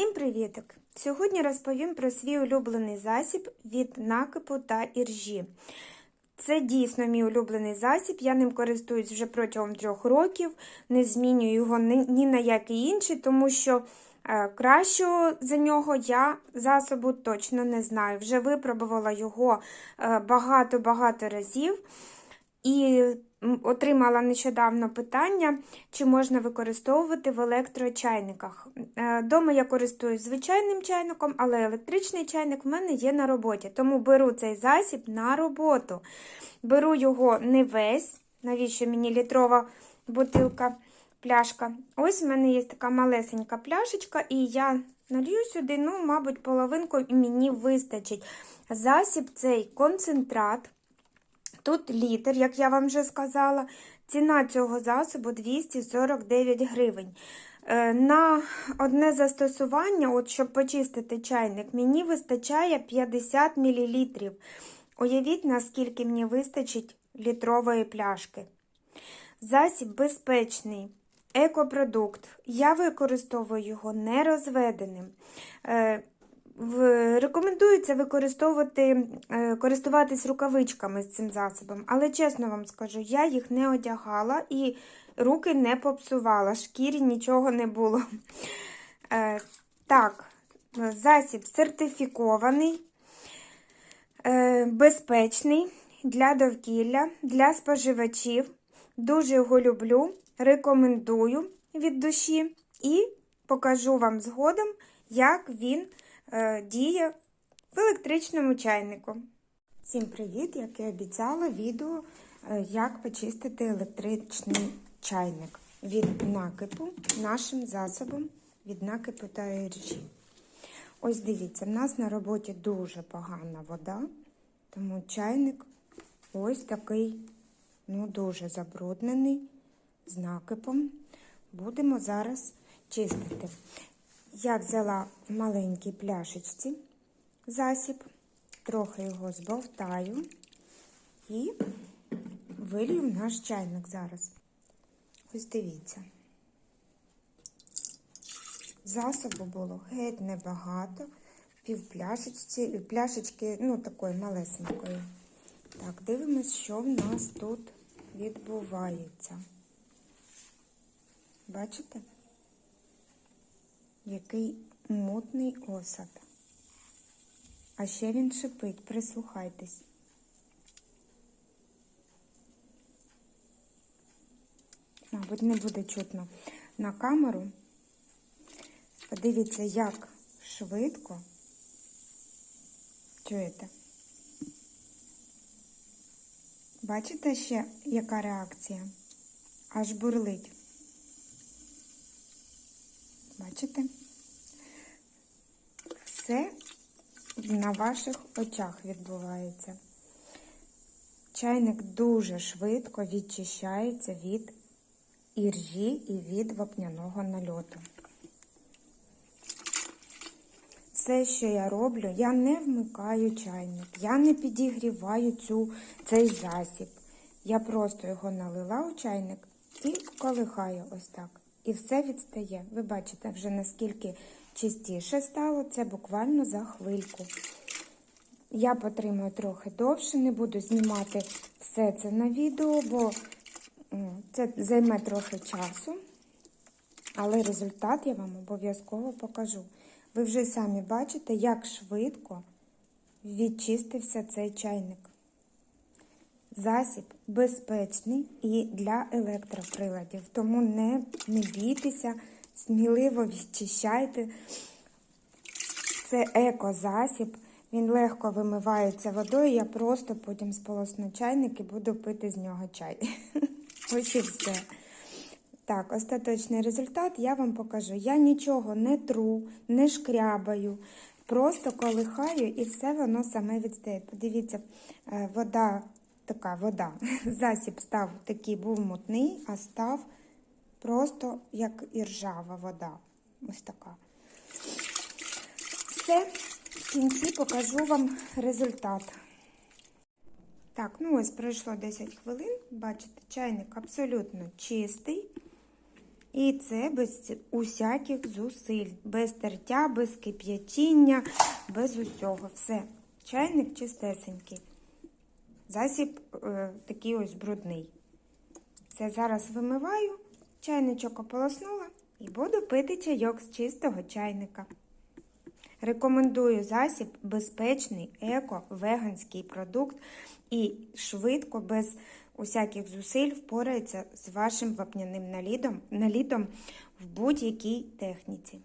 Всім привіток! Сьогодні розповім про свій улюблений засіб від накипу та іржі. Це дійсно мій улюблений засіб. Я ним користуюсь вже протягом трьох років, не змінюю його ні, на який інший, тому що е, кращого за нього я засобу точно не знаю. Вже випробувала його е, багато-багато разів. І отримала нещодавно питання, чи можна використовувати в електрочайниках. Е, Дома я користуюсь звичайним чайником, але електричний чайник в мене є на роботі. Тому беру цей засіб на роботу. Беру його не весь, навіщо мені літрова бутилка, пляшка. Ось в мене є така малесенька пляшечка, і я налью сюди, ну, мабуть, половинку і мені вистачить. Засіб цей концентрат. Тут літр, як я вам вже сказала. Ціна цього засобу 249 гривень. Е, На одне застосування, от щоб почистити чайник, мені вистачає 50 мл. Уявіть, наскільки мені вистачить літрової пляшки. Засіб безпечний, екопродукт. Я використовую його нерозведеним. Рекомендується використовувати, е, користуватись рукавичками з цим засобом, але чесно вам скажу, я їх не одягала і руки не попсувала, шкірі нічого не було. Е, Так, засіб сертифікований, е, безпечний для довкілля, для споживачів. Дуже його люблю, рекомендую від душі і покажу вам згодом, як він діє в електричному чайнику. Всім привіт! Як і обіцяла, відео, е, як почистити електричний чайник від накипу нашим засобом від накипу та іржі. Ось дивіться, в нас на роботі дуже погана вода, тому чайник ось такий, ну, дуже забруднений з накипом. Будемо зараз чистити. Я взяла в маленькій пляшечці засіб, трохи його збовтаю і вилью в наш чайник зараз. Ось дивіться. Засобу було геть небагато, пів пляшечці, пляшечки, ну, такої малесенької. Так, дивимось, що в нас тут відбувається. Бачите? Який мутний осад. А ще він шипить, прислухайтесь. Мабуть, не буде чутно на камеру. Подивіться, як швидко. Чуєте? Бачите ще, яка реакція? Аж бурлить. Бачите? Все на ваших очах відбувається. Чайник дуже швидко відчищається від іржі і від вапняного нальоту. Все, що я роблю, я не вмикаю чайник, я не підігріваю цю, цей засіб. Я просто його налила у чайник і колихаю ось так. І все відстає. Ви бачите вже наскільки чистіше стало, це буквально за хвильку. Я потримаю трохи довше, не буду знімати все це на відео, бо це займе трохи часу. Але результат я вам обов'язково покажу. Ви вже самі бачите, як швидко відчистився цей чайник. Засіб безпечний і для електроприладів, тому не, не бійтеся, сміливо відчищайте. Це екозасіб, він легко вимивається водою. Я просто потім сполосну чайник і буду пити з нього чай. Ось і все. Так, остаточний результат я вам покажу. Я нічого не тру, не шкрябаю, просто колихаю і все воно саме відстає. Подивіться, е, вода, така вода, засіб став такий, був мутний, а став просто як іржава вода. Ось така. Все, в кінці покажу вам результат. Так, ну ось пройшло 10 хвилин. Бачите, чайник абсолютно чистий. І це без усяких зусиль, без тертя, без кип'ятіння, без усього. Все. Чайник чистесенький. Засіб е, такий ось брудний. Це зараз вимиваю, чайничок ополоснула і буду пити чайок з чистого чайника. Рекомендую засіб безпечний, еко, веганський продукт і швидко, без усяких зусиль впорається з вашим вапняним налітом, налітом в будь-якій техніці.